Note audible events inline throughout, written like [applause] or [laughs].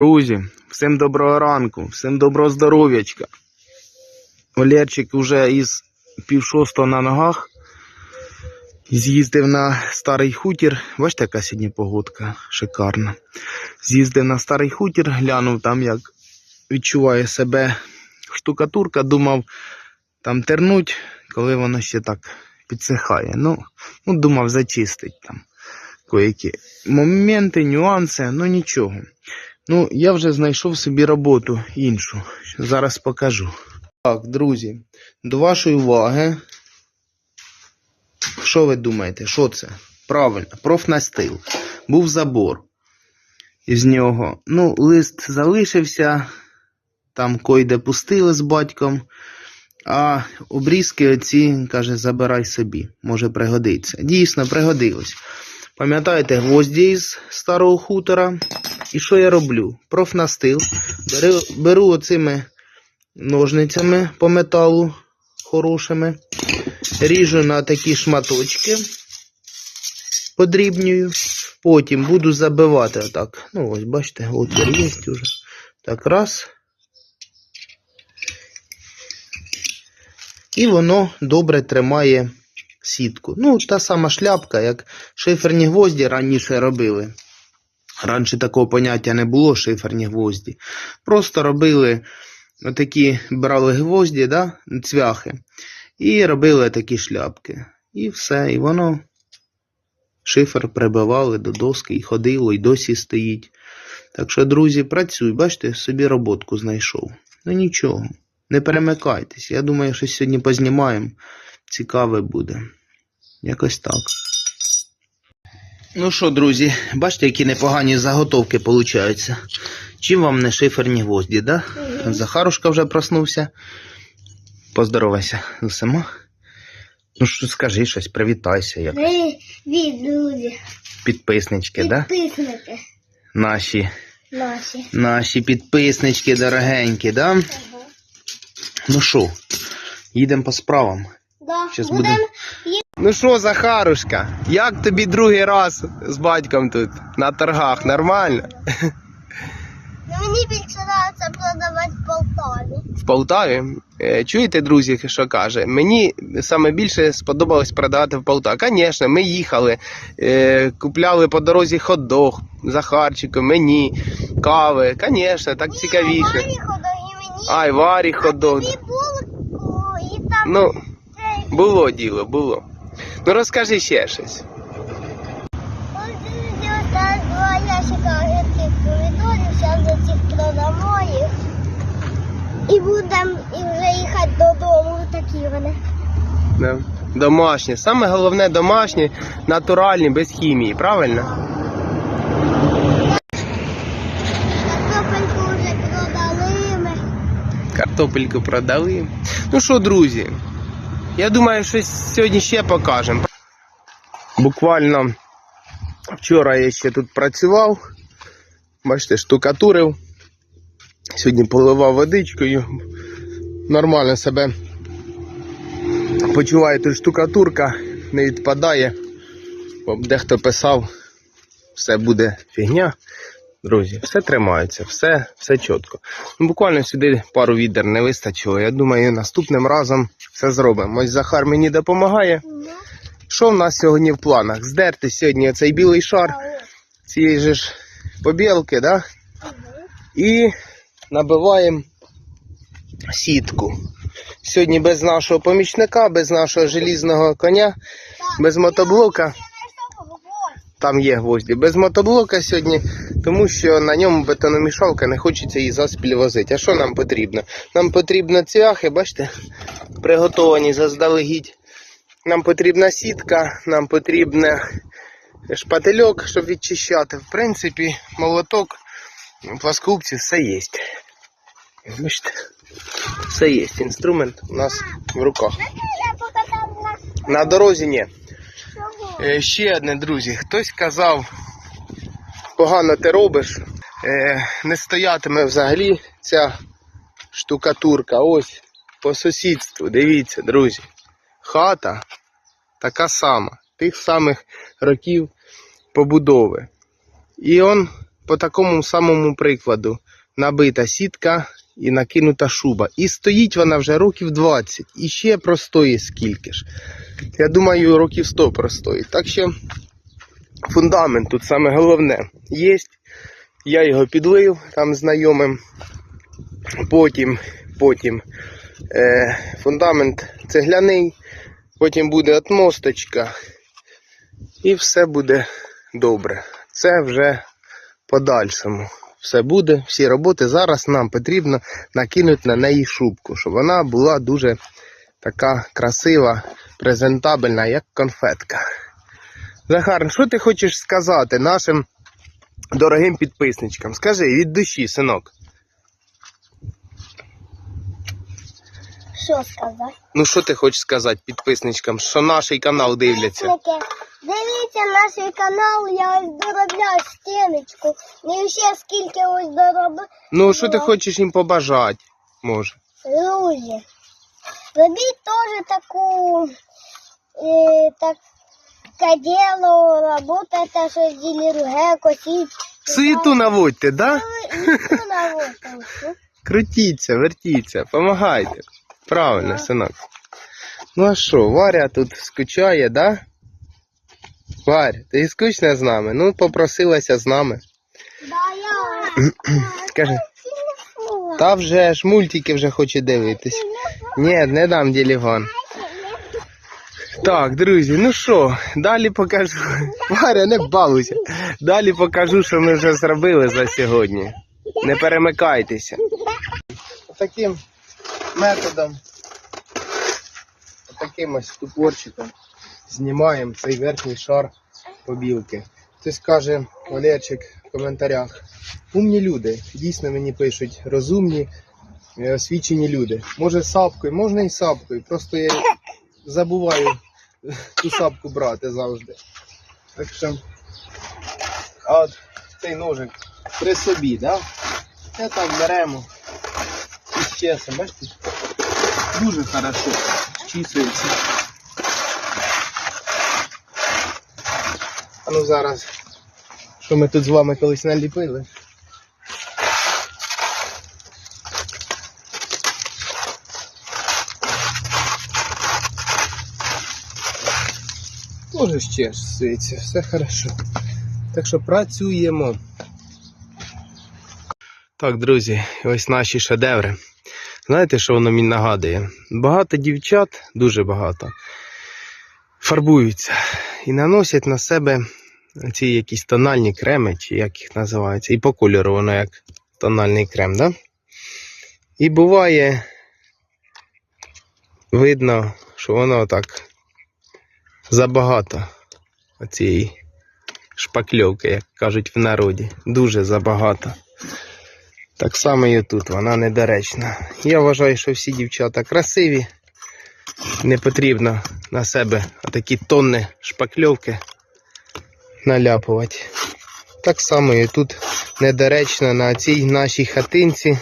Друзі, всім доброго ранку, всім доброго здоров'ячка. Валерчик уже із пів шостого на ногах. З'їздив на старий хутір. Бачите, яка сьогодні погодка шикарна. З'їздив на старий хутір, глянув там, як відчуває себе штукатурка, думав там тернуть, коли воно ще так підсихає. Ну, ну думав зачистить там кое-які моменти, нюанси, ну нічого. Ну, я вже знайшов собі роботу іншу. Зараз покажу. Так, друзі, до вашої уваги. Що ви думаєте? Що це? Правильно, профнастил. Був забор із нього. Ну, лист залишився, там койде пустили з батьком. А обрізки оці, каже, забирай собі, може пригодиться. Дійсно, пригодилось. Пам'ятаєте, гвозді із старого хутора. І що я роблю? Профнастил. Беру, беру оцими ножницями по металу хорошими. Ріжу на такі шматочки. Подрібнюю. Потім буду забивати отак. Ну, ось, бачите, отвір є вже. Так, раз. І воно добре тримає сітку. Ну, та сама шляпка, як шиферні гвозді раніше робили. Раніше такого поняття не було шиферні гвозді. Просто робили отакі, брали гвозді, да, цвяхи, і робили такі шляпки. І все. І воно шифер прибивали до доски і ходило, і досі стоїть. Так що, друзі, працюй, бачите, собі роботку знайшов. Ну нічого, не перемикайтесь. Я думаю, що сьогодні познімаємо. Цікаве буде. Якось так. Ну що, друзі, бачите, які непогані заготовки получаються. Чим вам не шиферні гвозді, да? Захарушка вже проснувся. Поздоровайся з усіма. Ну що скажи щось, привітайся, як Привіт, друзі, підписнички, да? підписники Наші, наші. наші підписнички дорогенькі, да? Ну що, їдемо по справам. Да, Щас будем- Ну що, Захарушка, як тобі другий раз з батьком тут на торгах? Нормально? Ну, мені більше подобається продавати в Полтаві. В Полтаві. Е, Чуєте, друзі, що каже? Мені саме більше сподобалось продавати в Полтаві. Звісно, ми їхали, е, купляли по дорозі хот-дог, Захарчику, мені, кави. Звісно, так цікавіше. Ай, варі там Ну. Було діло, було. Ну розкажи ще щось. Ось два ящика гірких помідорів, зараз за цих продамо їх. І будемо і вже їхати додому, такі вони. Да. Домашні. Саме головне домашні, натуральні, без хімії, правильно? Картопельку вже продали ми. Картопельку продали. Ну що, друзі, я думаю, щось сьогодні ще покажемо. Буквально вчора я ще тут працював. Бачите, штукатурив. Сьогодні поливав водичкою. Нормально себе почуваю тут штукатурка, не відпадає. Дехто писав, все буде фігня. Друзі, все тримається, все, все чітко. Ну, буквально сюди пару відер не вистачило. Я думаю, наступним разом все зробимо. Ось Захар мені допомагає. Що в нас сьогодні в планах? Здерти сьогодні цей білий шар цієї же ж побілки, да? і набиваємо сітку. Сьогодні без нашого помічника, без нашого желізного коня, без мотоблока. Там є гвозді. Без мотоблока сьогодні, тому що на ньому бетономішалка не хочеться її заспіль возити. А що нам потрібно? Нам потрібно цвяхи, бачите, приготовані заздалегідь. Нам потрібна сітка, нам потрібен шпательок, щоб відчищати. В принципі, молоток, пласкогубці, все є. Бачите, все є. Інструмент у нас в руках. На На дорозі ні. Е, ще одне, друзі. Хтось казав, погано ти робиш. Е, не стоятиме взагалі ця штукатурка. Ось по сусідству. Дивіться, друзі. Хата така сама, тих самих років побудови. І он по такому самому прикладу. Набита сітка і накинута шуба. І стоїть вона вже років 20. І ще простоїть скільки ж. Я думаю, років 100 простоїть. Так що фундамент тут саме головне є. Я його підлив там знайомим. Потім, потім е, фундамент цегляний, потім буде отмосточка. І все буде добре. Це вже подальшому. Все буде, всі роботи. Зараз нам потрібно накинути на неї шубку, щоб вона була дуже така красива, презентабельна, як конфетка. Захар, що ти хочеш сказати нашим дорогим підписничкам? Скажи від душі, синок. Що сказати? Ну що ти хочеш сказати підписничкам, що наш канал дивляться? Дивіться наш канал, я ось доробляю стіночку. Не ще скільки ось доробив. Ну що ти хочеш їм побажати? Може. Друзі, робіть теж таку, е, таке діло, работайте, що ділерге, косіть. Суєту наводьте, да? Ну, і? Крутіться, вертіться, помагайте. Правильно, синок. Ну а що, Варя тут скучає, да? Варя, ти скучна з нами? Ну, попросилася з нами. Да, я. [clears throat] Та вже ж мультики вже хоче дивитись. Ні, не дам телефон. Так, друзі, ну що, далі покажу. [laughs] Варя, не балуйся. Далі покажу, що ми вже зробили за сьогодні. Не перемикайтеся. Таким методом, таким ось тупорчиком знімаємо цей верхній шар побілки. Хтось каже, Валерчик в коментарях. Умні люди, дійсно мені пишуть, розумні, е, освічені люди. Може сапкою, можна і сапкою. Просто я забуваю ту сапку брати завжди. Так що, а цей ножик при собі, да? Це так беремо і чесом, бачите? Дуже хорошо чісується. Ну зараз, що ми тут з вами колись наліпили. Може ще чісується, все хорошо. Так що працюємо. Так, друзі, ось наші шедеври. Знаєте, що воно мені нагадує? Багато дівчат, дуже багато, фарбуються і наносять на себе ці якісь тональні креми, чи як їх називається, і по кольору воно як тональний крем, да? І буває, видно, що воно так забагато оцієї шпакльовки, як кажуть в народі. Дуже забагато. Так само і тут вона недоречна. Я вважаю, що всі дівчата красиві. Не потрібно на себе такі тонни шпакльовки наляпувати. Так само і тут недоречно на цій нашій хатинці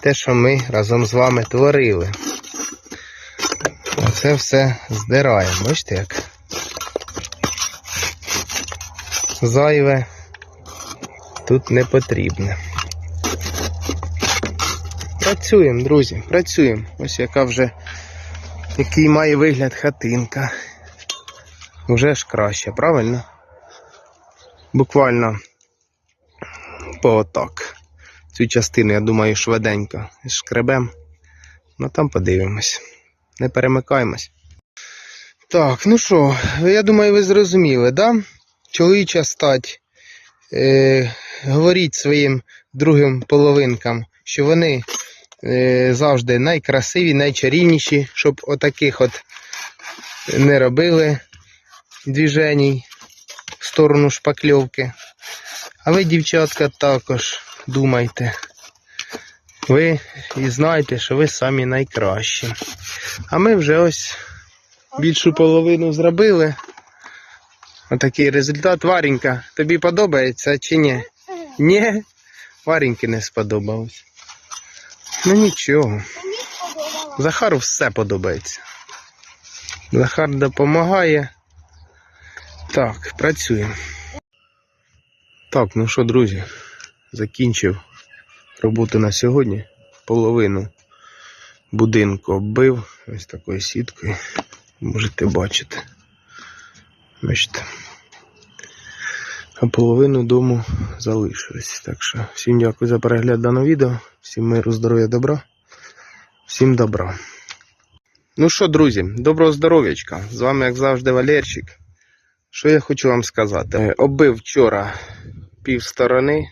те, що ми разом з вами творили. Оце все здираємо. Бачите як? Зайве тут не потрібне. Працюємо, друзі, працюємо. Ось яка вже який має вигляд хатинка. Вже ж краще, правильно? Буквально по отак. Цю частину, я думаю, швиденько шкребем. Ну там подивимось. Не перемикаємось. Так, ну що, я думаю, ви зрозуміли, да? Чоловіча стать. Е, говоріть своїм другим половинкам, що вони е, завжди найкрасиві, найчарівніші, щоб отаких от не робили движеній в сторону шпакльовки. А ви, дівчатка, також думайте. Ви і знаєте, що ви самі найкращі. А ми вже ось більшу половину зробили. Отакий результат. Варенька, тобі подобається чи ні? Ні, Вареньки не сподобалось. Ну нічого. Захару все подобається. Захар допомагає. Так, працюємо. Так, ну що, друзі, закінчив роботу на сьогодні. Половину будинку оббив ось такою сіткою. Можете бачити. Бачите. А половину дому залишилось. Так що всім дякую за перегляд даного відео. Всім миру, здоров'я, добра. Всім добра. Ну що, друзі, доброго здоров'ячка. З вами, як завжди, Валерчик. Що я хочу вам сказати? Е, Оббив вчора пів сторони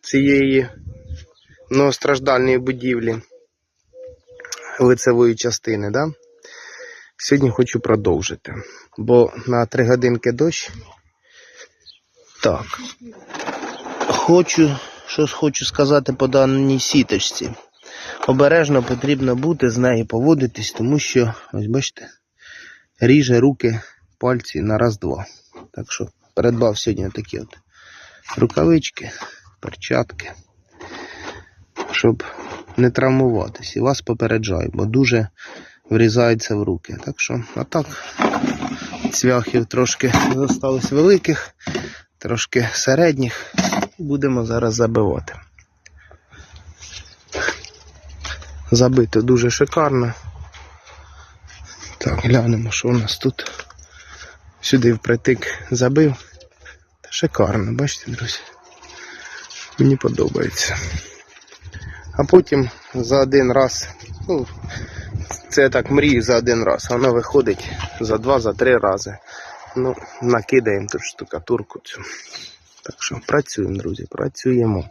цієї многостраждальної будівлі лицевої частини, да? Сьогодні хочу продовжити. Бо на 3 годинки дощ. Так. Хочу, що хочу сказати по даній сіточці. Обережно потрібно бути з нею поводитись, тому що, ось бачите, ріже руки, пальці на раз-два. Так що передбав сьогодні такі от рукавички, перчатки, щоб не травмуватись. І вас попереджаю, бо дуже врізається в руки. Так що, а так, цвяхів трошки залишилось великих, трошки середніх. Будемо зараз забивати. Забито дуже шикарно. Так, глянемо, що у нас тут. Сюди впритик забив. Шикарно, бачите, друзі? Мені подобається. А потім за один раз, ну, це я так мрію за один раз, а воно виходить за два, за три рази. Ну, накидаємо тут штукатурку цю. Так що працюємо, друзі, працюємо.